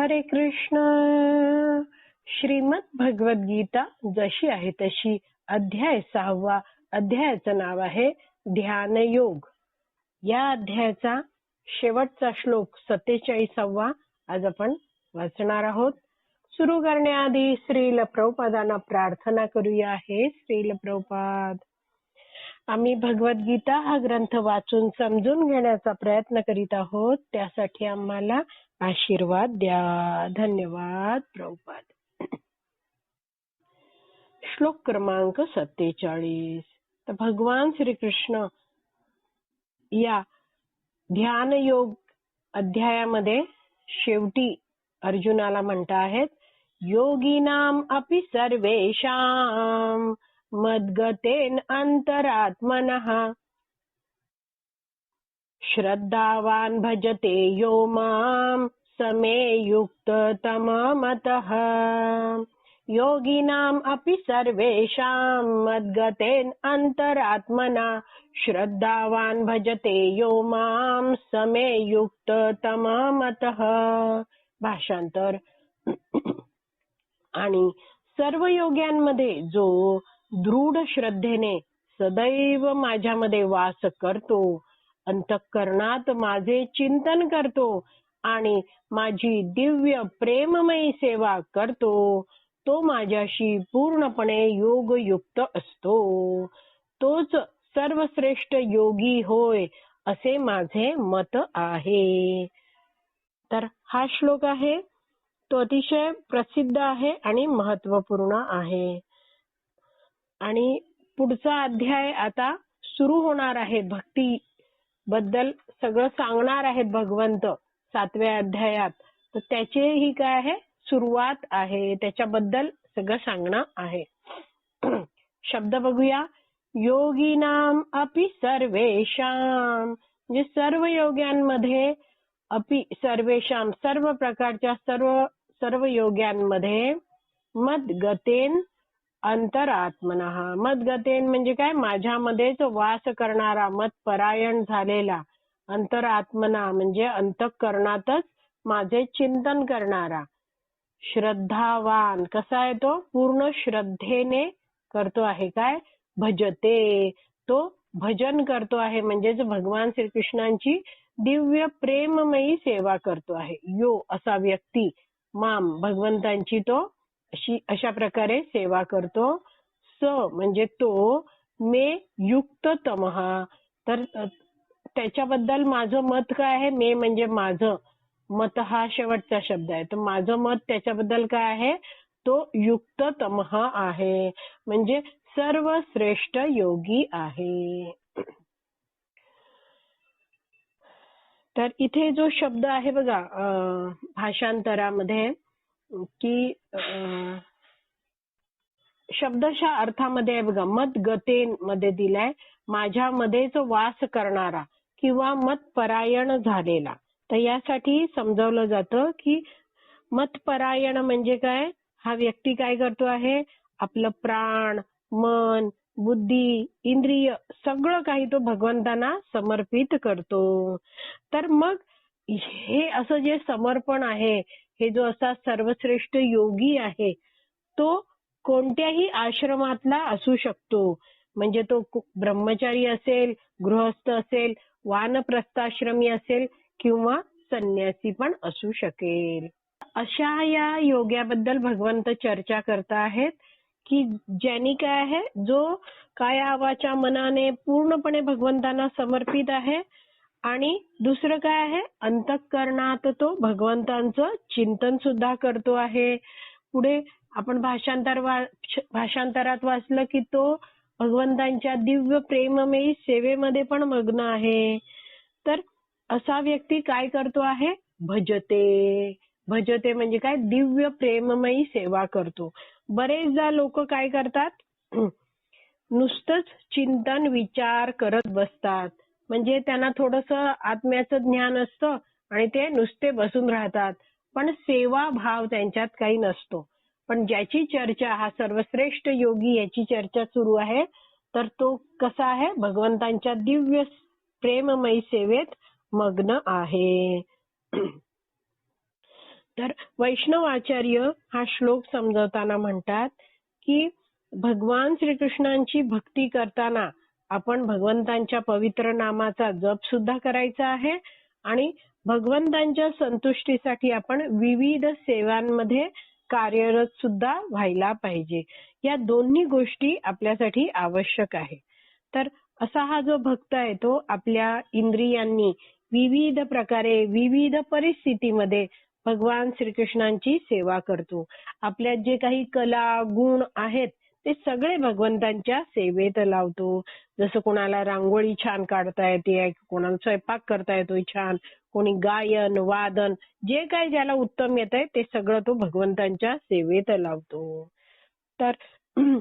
हरे कृष्ण. श्रीमद भगवत गीता जशी आहे तशी अध्याय सहावा अध्यायाचं नाव आहे ध्यान योग. या अध्यायाचा शेवटचा श्लोक सत्तेचाळीसावा आज आपण वाचणार आहोत. सुरू करण्याआधी श्रील प्रभुपादांना प्रार्थना करूया. हे श्रील प्रभुपाद आम्ही भगवद्गीता हा ग्रंथ वाचून समजून घेण्याचा प्रयत्न करीत आहोत. त्यासाठी आम्हाला आशीर्वाद द्या. धन्यवाद प्रभुपाद. श्लोक क्रमांक सत्तेचाळीस. तर भगवान श्रीकृष्ण या ध्यान योग अध्यायामध्ये शेवटी अर्जुनाला म्हणता आहेत योगीनाम अपि सर्वेशाम मद्गतेन अंतरात्मन श्रद्धावान भजते यो माम। समे युक्त तममतः अपि सर्वेषां मद्गतेन अंतरात्मना श्रद्धावान भजते यो मां समे युक्त तममतः भाषांतर। आणि सर्व योग्यांमध्ये जो दृढ श्रद्धेने सदैव माझ्यामध्ये वास करतो अंतःकरणात माझे चिंतन करतो आणि माझी दिव्य प्रेममयी सेवा करतो तो माझ्याशी पूर्णपणे योगयुक्त असतो. तोच सर्वश्रेष्ठ योगी होय असे माझे मत आहे. तर हा श्लोक आहे. तो अतिशय प्रसिद्ध आहे आणि महत्त्वपूर्ण आहे. आणि पुढचा अध्याय आता सुरू होणार आहे. भक्ती बद्दल सगळं सांगणार आहेत भगवंत. सातव्या अध्यायात. तर त्याचे ही काय आहे? सुरुवात आहे. त्याच्याबद्दल सगळं सांगणं आहे. शब्द बघूया. योगीनाम अपि सर्वेशाम म्हणजे सर्व योग्यांमध्ये अपि सर्वेशाम सर्व प्रकारच्या सर्व सर्व योग्यांमध्ये मदगतेन अंतरात्मना. मदगतेन म्हणजे काय? माझ्यामध्येच वास करणारा मत परायण झालेला. अंतरात्मना म्हणजे अंतकरणातच माझे चिंतन करणारा. श्रद्धावान कसा आहे तो? पूर्ण श्रद्धेने करतो आहे काय? भजते. तो भजन करतो आहे म्हणजेच भगवान श्रीकृष्णांची दिव्य प्रेममयी सेवा करतो आहे. यो असा व्यक्ती माम भगवंतांची तो अशी अशा प्रकारे सेवा करतो. स म्हणजे तो मे युक्त तमहा तर त्याच्याबद्दल माझं मत काय आहे? मे म्हणजे माझं मत हा शेवटचा शब्द आहे. तर माझं मत त्याच्याबद्दल काय आहे? तो युक्त तमह आहे. म्हणजे सर्वश्रेष्ठ योगी आहे. तर इथे जो शब्द आहे बघा भाषांतरामध्ये की शब्दशा अर्थामध्ये आहे बघा मत गतेन मध्ये दिलाय माझ्यामध्येच वास करणारा किंवा मत परायण झालेला. तर यासाठी समजावलं जातं की मत परायण म्हणजे काय? हा व्यक्ती काय करतो आहे? आपलं प्राण मन बुद्धी इंद्रिय सगळं काही तो भगवंतांना समर्पित करतो. तर मग हे असं जे समर्पण आहे हे जो असा सर्वश्रेष्ठ योगी आहे तो कोणत्याही आश्रमातला असू शकतो. म्हणजे तो ब्रह्मचारी असेल गृहस्थ असेल वानप्रस्थाश्रमी असेल किंवा संन्यासी पण असू शकेल. अशा या योग्याबद्दल भगवंत चर्चा करत आहेत की ज्यांनी काय आहे जो काय आवाच्या मनाने पूर्णपणे भगवंतांना समर्पित आहे आणि दुसरं काय आहे अंतकरणात तो भगवंतांचं चिंतन सुद्धा करतो आहे. पुढे आपण भाषांतर भाषांतरात वाचलं की तो भगवंतांच्या दिव्य प्रेममयी सेवेमध्ये पण मग्न आहे. तर असा व्यक्ती काय करतो आहे? भजते. भजते म्हणजे काय? दिव्य प्रेममयी सेवा करतो. बरेचदा लोक काय करतात? नुसतंच चिंतन विचार करत बसतात. म्हणजे त्यांना थोडस आत्म्याचं ज्ञान असतं आणि ते नुसते बसून राहतात. पण सेवा भाव त्यांच्यात काही नसतो. पण ज्याची चर्चा हा सर्वश्रेष्ठ योगी याची चर्चा सुरू आहे तर तो कसा आहे? भगवंतांच्या दिव्य प्रेममयी सेवेत मग्न आहे. तर वैष्णव आचार्य हा श्लोक समजवताना म्हणतात की भगवान श्रीकृष्णांची भक्ती करताना आपण भगवंतांच्या पवित्र नामाचा जप सुद्धा करायचा आहे आणि भगवंतांच्या संतुष्टीसाठी आपण विविध सेवांमध्ये कार्यरत सुद्धा व्हायला पाहिजे. या दोन्ही गोष्टी आपल्यासाठी आवश्यक आहे. तर असा हा जो भक्त आहे तो आपल्या इंद्रियांनी विविध प्रकारे विविध परिस्थितीमध्ये भगवान श्रीकृष्णांची सेवा करतो. आपल्यात जे काही कला गुण आहेत ते सगळे भगवंतांच्या सेवेत लावतो. जसं कोणाला रांगोळी छान काढता येते कोणाला स्वयंपाक करता येतोय छान कोणी गायन वादन जे काही ज्याला उत्तम येत आहे ते सगळं तो भगवंतांच्या सेवेत लावतो. तर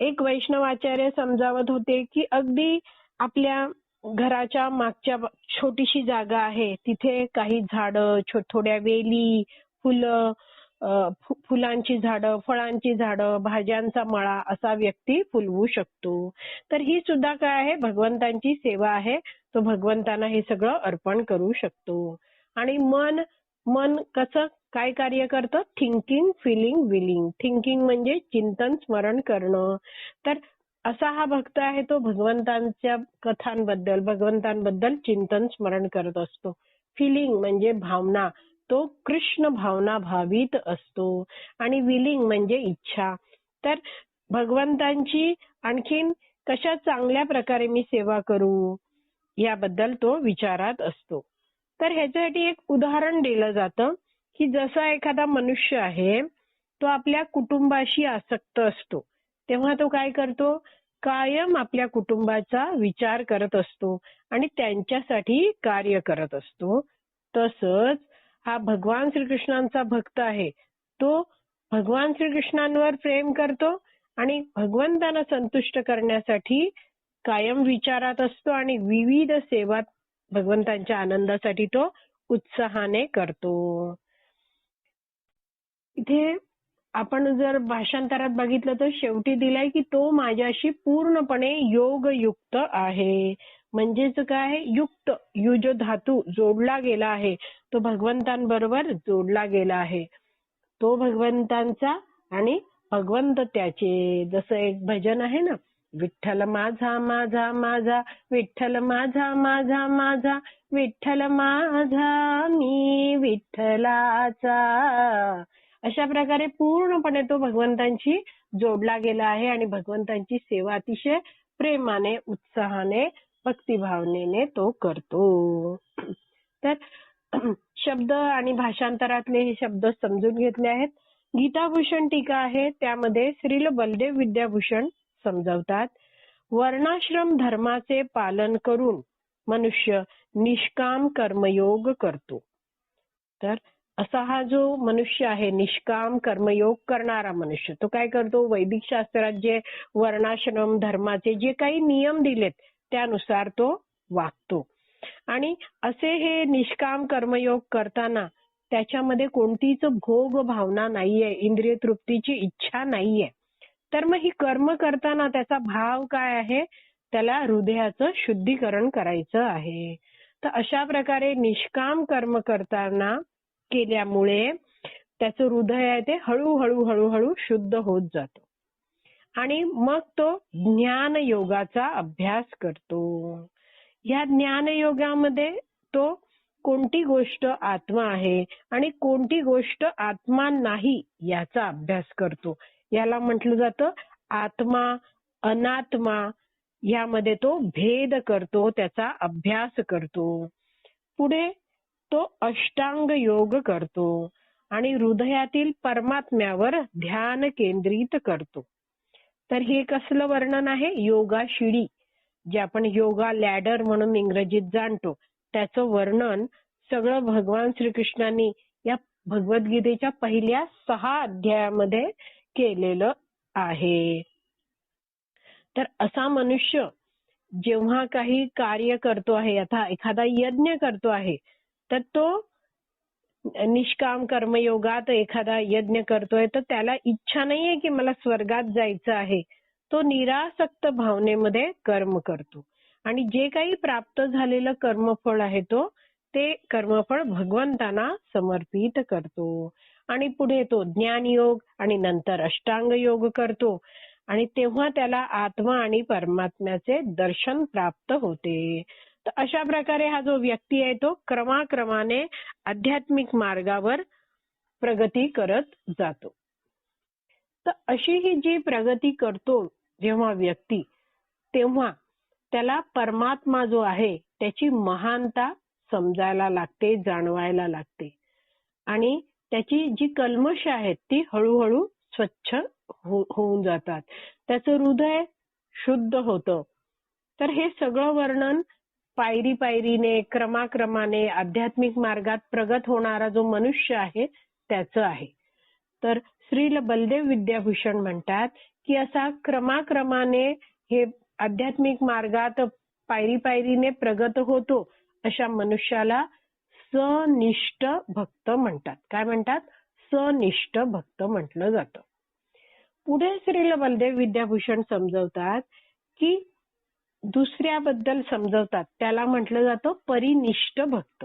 एक वैष्णव आचार्य समजावत होते की अगदी आपल्या घराच्या मागच्या छोटीशी जागा आहे. तिथे काही झाडं थोड्या वेली फुलं फुलांची झाडं फळांची झाडं भाज्यांचा मळा असा व्यक्ती फुलवू शकतो. तर ही सुद्धा काय आहे? भगवंतांची सेवा आहे. तो भगवंतांना हे सगळं अर्पण करू शकतो. आणि मन मन कसं? काय कार्य करतं? Thinking feeling willing. थिंकिंग म्हणजे चिंतन स्मरण करणं. तर असा हा भक्त आहे तो भगवंतांच्या कथांबद्दल भगवंतांबद्दल चिंतन स्मरण करत असतो. फिलिंग म्हणजे भावना. तो कृष्ण भावना भावित असतो आणि विलिंग म्हणजे इच्छा. तर भगवंतांची आणखीन कशा चांगल्या प्रकारे मी सेवा करू याबद्दल तो विचारात असतो. तर ह्याच्यासाठी एक उदाहरण दिलं जातं की जसा एखादा मनुष्य आहे तो आपल्या कुटुंबाशी आसक्त असतो. तेव्हा तो काय करतो? कायम आपल्या कुटुंबाचा विचार करत असतो आणि त्यांच्यासाठी कार्य करत असतो. तसंच हा भगवान श्रीकृष्णांचा भक्त आहे. तो भगवान श्रीकृष्णांवर प्रेम करतो आणि भगवंतांना संतुष्ट करण्यासाठी कायम विचारात असतो आणि विविध सेवा भगवंतांच्या आनंदासाठी तो उत्साहाने करतो. इथे आपण जर भाषांतरात बघितलं तर शेवटी दिलाय की तो माझ्याशी पूर्णपणे योगयुक्त आहे. म्हणजेच काय? युक्त यु जो धातू जोडला गेला आहे. तो भगवंतांबरोबर जोडला गेला आहे. तो भगवंतांचा आणि भगवंत त्याचे. जसं एक भजन आहे ना विठ्ठल माझा माझा माझा विठ्ठल माझा माझा माझा विठ्ठल माझा मी विठ्ठलाचा. अशा प्रकारे पूर्णपणे तो भगवंतांशी जोडला गेला आहे आणि भगवंतांची सेवा अतिशय प्रेमाने उत्साहाने भक्तिभावनेने तो करतो. तर शब्द आणि भाषांतरातले हे शब्द समजून घेतले आहेत. गीताभूषण टीका आहे. त्यामध्ये श्रील बलदेव विद्याभूषण समजवतात. वर्णाश्रम धर्माचे पालन करून मनुष्य निष्काम कर्मयोग करतो. तर असा हा जो मनुष्य आहे निष्काम कर्मयोग करणारा मनुष्य तो काय करतो? वैदिक शास्त्रात जे वर्णाश्रम धर्माचे जे काही नियम दिलेत त्यानुसार तो वागतो. आणि असे हे निष्काम कर्मयोग करताना त्याच्यामध्ये कोणतीच भोग भावना नाहीये इंद्रिय तृप्तीची इच्छा नाहीये. तर मग ही कर्म करताना त्याचा भाव काय आहे? त्याला हृदयाचं शुद्धीकरण करायचं आहे. तर अशा प्रकारे निष्काम कर्म करताना केल्यामुळे त्याचं हृदय आहे ते हळूहळू हळूहळू शुद्ध होत जातं. आणि मग तो ज्ञान योगाचा अभ्यास करतो. या ज्ञान योगामध्ये तो कोणती गोष्ट आत्मा आहे आणि कोणती गोष्ट आत्मा नाही याचा अभ्यास करतो. याला म्हटलं जातं आत्मा अनात्मा यामध्ये तो भेद करतो त्याचा अभ्यास करतो. पुढे तो अष्टांग योग करतो आणि हृदयातील परमात्म्यावर ध्यान केंद्रित करतो. तर हे कसलं वर्णन आहे? योगा शिडी जे आपण योगा लॅडर म्हणून इंग्रजीत जाणतो. त्याचं वर्णन सगळं भगवान श्रीकृष्णांनी या भगवद्गीतेच्या पहिल्या सहा अध्यायामध्ये केलेलं आहे. तर असा मनुष्य जेव्हा काही कार्य करतो आहे आता एखादा यज्ञ करतो आहे तर तो निष्काम कर्मयोगात एखादा यज्ञ करतोय तर त्याला इच्छा नाहीये की मला स्वर्गात जायचं आहे. तो निरासक्त भावनेमध्ये कर्म करतो. आणि जे काही प्राप्त झालेलं कर्मफळ आहे तो ते कर्मफळ भगवंतांना समर्पित करतो. आणि पुढे तो ज्ञान योग आणि नंतर अष्टांग योग करतो. आणि तेव्हा त्याला आत्मा आणि परमात्म्याचे दर्शन प्राप्त होते. तर अशा प्रकारे हा जो व्यक्ती आहे तो क्रमाक्रमाने आध्यात्मिक मार्गावर प्रगती करत जातो. तर अशी ही जी प्रगती करतो जेव्हा व्यक्ती तेव्हा त्याला परमात्मा जो आहे त्याची महानता समजायला लागते जाणवायला लागते. आणि त्याची जी कल्मश आहेत ती हळूहळू स्वच्छ हो, होऊन जातात. त्याचं हृदय शुद्ध होतं. तर हे सगळं वर्णन पायरी पायरीने क्रमाक्रमाने आध्यात्मिक मार्गात प्रगत होणारा जो मनुष्य आहे त्याचं आहे. तर श्रील बलदेव विद्याभूषण म्हणतात की असा क्रमाक्रमाने हे आध्यात्मिक मार्गात पायरी पायरीने प्रगत होतो अशा मनुष्याला सनिष्ठ भक्त म्हणतात. काय म्हणतात? सनिष्ठ भक्त म्हटलं जातं. पुढे श्रील बलदेव विद्याभूषण समजवतात की दुसऱ्याबद्दल समजवतात. त्याला म्हटलं जातं परिनिष्ठ भक्त.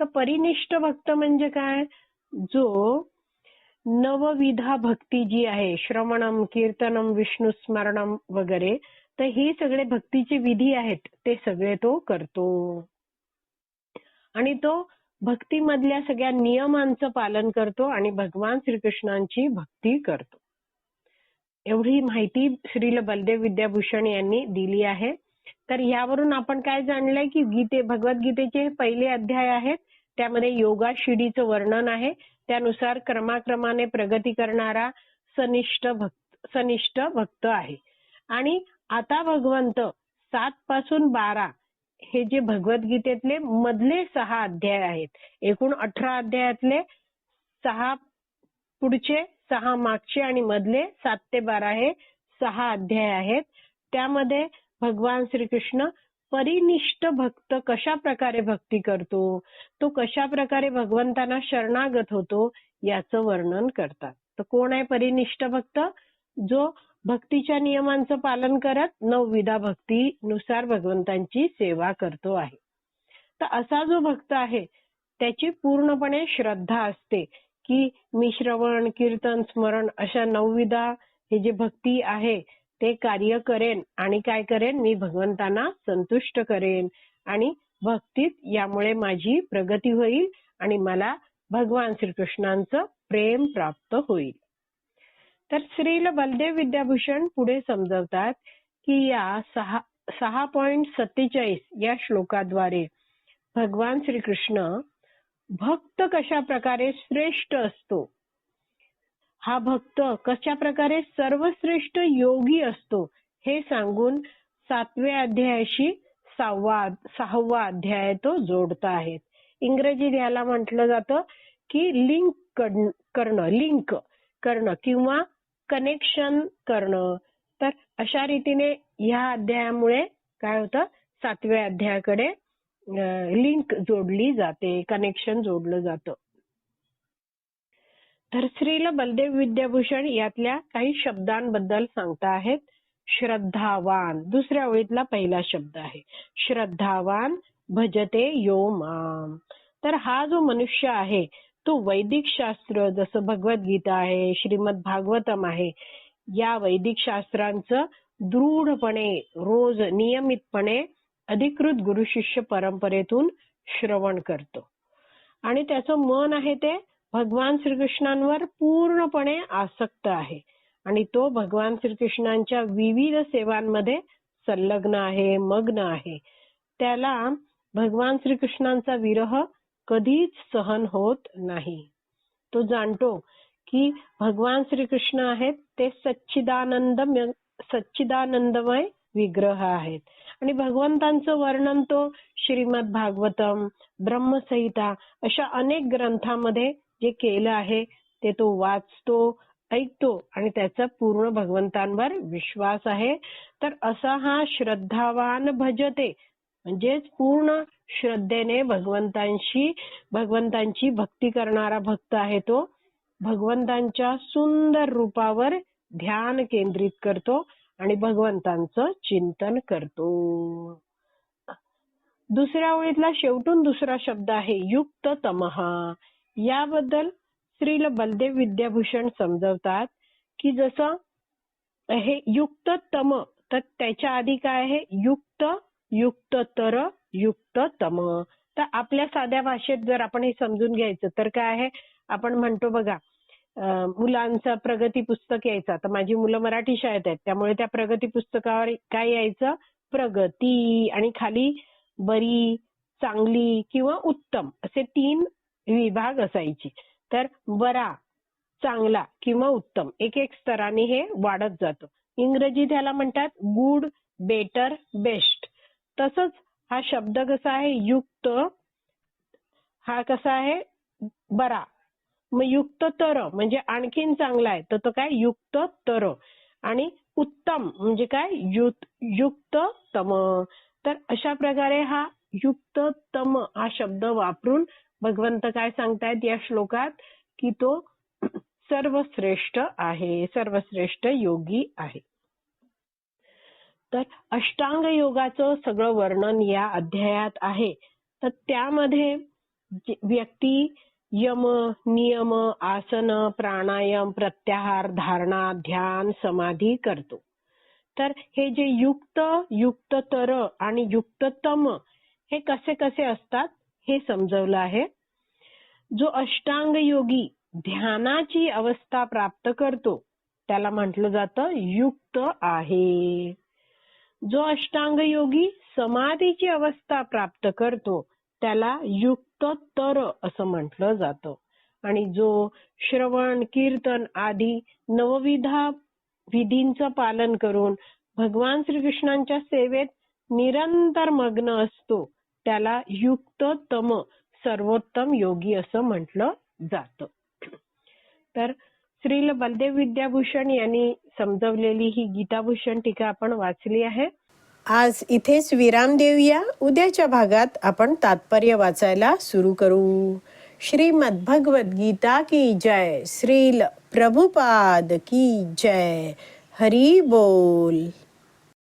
तर परिनिष्ठ भक्त म्हणजे काय? जो नवविधा भक्ती जी आहे श्रवणम कीर्तनम विष्णू स्मरणम वगैरे तर हे सगळे भक्तीचे विधी आहेत. ते सगळे तो करतो. आणि तो भक्तीमधल्या सगळ्या नियमांचं पालन करतो आणि भगवान श्रीकृष्णांची भक्ती करतो. एवढी माहिती श्रील बलदेव विद्याभूषण यांनी दिली आहे. तर यावरून आपण काय जाणलंय की गीते भगवद्गीतेचे पहिले अध्याय आहेत. त्यामध्ये योगा शिडीचं वर्णन आहे. त्यानुसार क्रमाक्रमाने प्रगती करणारा सनिष्ठ भक्त सनिष्ठ भक्त आहे. आणि आता भगवंत सात पासून बारा हे जे भगवद्गीतेतले मधले सहा अध्याय आहेत. एकूण अठरा अध्यायातले सहा पुढचे सहा मागचे आणि मधले सात ते बारा हे सहा अध्याय आहेत. त्यामध्ये भगवान श्रीकृष्ण परिनिष्ठ भक्त कशा प्रकारे भक्ती करतो? तो कशा प्रकारे भगवंतांना शरणागत होतो? याचं वर्णन करतात. तर कोण आहे परिनिष्ठ भक्त? जो भक्तीच्या नियमांचं पालन करत नवविधा भक्तीनुसार भगवंतांची सेवा करतो आहे. तर असा जो भक्त आहे त्याची पूर्णपणे श्रद्धा असते की मी श्रवण कीर्तन स्मरण अशा नवविधा हे जे भक्ती आहे ते कार्य करेन आणि काय करेन? मी भगवंतांना संतुष्ट करेन. आणि भक्तीत यामुळे माझी प्रगती होईल आणि मला भगवान श्रीकृष्णांचं प्रेम प्राप्त होईल. तर श्रील बलदेव विद्याभूषण पुढे समजवतात की या सहा सहा पॉइंट सत्तेचाळीस या श्लोकाद्वारे भगवान श्रीकृष्ण भक्त कशा प्रकारे श्रेष्ठ असतो? हा भक्त कशा प्रकारे सर्वश्रेष्ठ योगी असतो हे सांगून सातव्या अध्यायाशी सहावा सहावा अध्याय तो जोडता आहेत इंग्रजीत याला म्हटलं जातं की लिंक करणं लिंक करणं किंवा कनेक्शन करणं. तर अशा रीतीने ह्या अध्यायामुळे काय होतं? सातव्या अध्यायाकडे लिंक जोडली जाते कनेक्शन जोडलं जातं. तर श्रील बलदेव विद्याभूषण यातल्या काही शब्दांबद्दल सांगता आहेत. श्रद्धावान. दुसऱ्या ओळीतला पहिला शब्द आहे. श्रद्धावान भजते यो माम. तर हा जो मनुष्य आहे तो वैदिक शास्त्र जसं भगवद्गीता आहे श्रीमद भागवतम आहे या वैदिक शास्त्रांचं दृढपणे रोज नियमितपणे अधिकृत गुरु शिष्य परंपरेतून श्रवण करतो. आणि त्याचं मन आहे ते भगवान श्रीकृष्णांवर पूर्णपणे आसक्त आहे. आणि तो भगवान श्रीकृष्णांच्या विविध सेवांमध्ये संलग्न आहे मग्न आहे. त्याला भगवान श्रीकृष्णांचा विरह कधीच सहन होत नाही. तो जाणतो की भगवान श्रीकृष्ण आहेत ते सच्चिदानंद सच्चिदानंदमय विग्रह आहेत. आणि भगवंतांचं वर्णन तो श्रीमद भागवतम ब्रह्मसहिता अशा अनेक ग्रंथामध्ये जे केलं आहे ते तो वाचतो ऐकतो आणि त्याचा पूर्ण भगवंतांवर विश्वास आहे. तर असा हा श्रद्धावान भजते. म्हणजेच पूर्ण श्रद्धेने भगवंतांशी भगवंतांची भक्ती करणारा भक्त आहे तो. भगवंतांच्या सुंदर रूपावर ध्यान केंद्रित करतो आणि भगवंतांचं चिंतन करतो. दुसऱ्या ओळीतला शेवटून दुसरा शब्द आहे युक्त तमहा याबद्दल श्रील बलदेव विद्याभूषण समजवतात की जसं हे युक्त तम तर त्याच्या आधी काय आहे? युक्त युक्त तर युक्त तम तर आपल्या साध्या भाषेत जर आपण हे समजून घ्यायचं तर काय आहे? आपण म्हणतो बघा मुलांचं प्रगती पुस्तक यायचं. आता माझी मुलं मराठी शाळेत आहेत त्यामुळे त्या प्रगती पुस्तकावर काय यायचं? प्रगती. आणि खाली बरी चांगली किंवा उत्तम असे तीन विभाग असायची. तर बरा चांगला किंवा उत्तम एक एक स्तराने हे वाढत जातं. इंग्रजी त्याला म्हणतात गुड बेटर बेस्ट तसंच हा शब्द कसा आहे? युक्त हा कसा आहे? बरा. मग युक्त तर म्हणजे आणखीन चांगला आहे तर तो काय? युक्त तर. आणि उत्तम म्हणजे काय? युत युक्त तम तर अशा प्रकारे हा युक्त तम हा शब्द वापरून भगवंत काय सांगतायत या श्लोकात? की तो सर्वश्रेष्ठ आहे सर्वश्रेष्ठ योगी आहे. तर अष्टांग योगाचं सगळं वर्णन या अध्यायात आहे. तर त्यामध्ये व्यक्ती यम नियम आसन प्राणायाम प्रत्याहार धारणा ध्यान समाधी करतो. तर हे जे युक्त युक्ततर आणि युक्ततम हे कसे कसे असतात? हे समजवलं आहे. जो अष्टांग योगी ध्यानाची अवस्था प्राप्त करतो त्याला म्हटलं जातं युक्त आहे. जो अष्टांग योगी समाधीची अवस्था प्राप्त करतो त्याला युक्त तर असं म्हटलं जातं. आणि जो श्रवण कीर्तन आदी नवविधा विधींचं पालन करून भगवान श्रीकृष्णांच्या सेवेत निरंतर मग्न असतो त्याला युक्त तम सर्वोत्तम योगी असं म्हटलं जातं. तर श्रील बलदेव विद्याभूषण यांनी समजवलेली ही गीताभूषण टीका आपण वाचली आहे. आज इथेच विराम देऊया. उद्याच्या भागात आपण तात्पर्य वाचायला सुरू करू. श्रीमद भगवद गीता की जय. श्रील प्रभुपाद की जय. हरी बोल.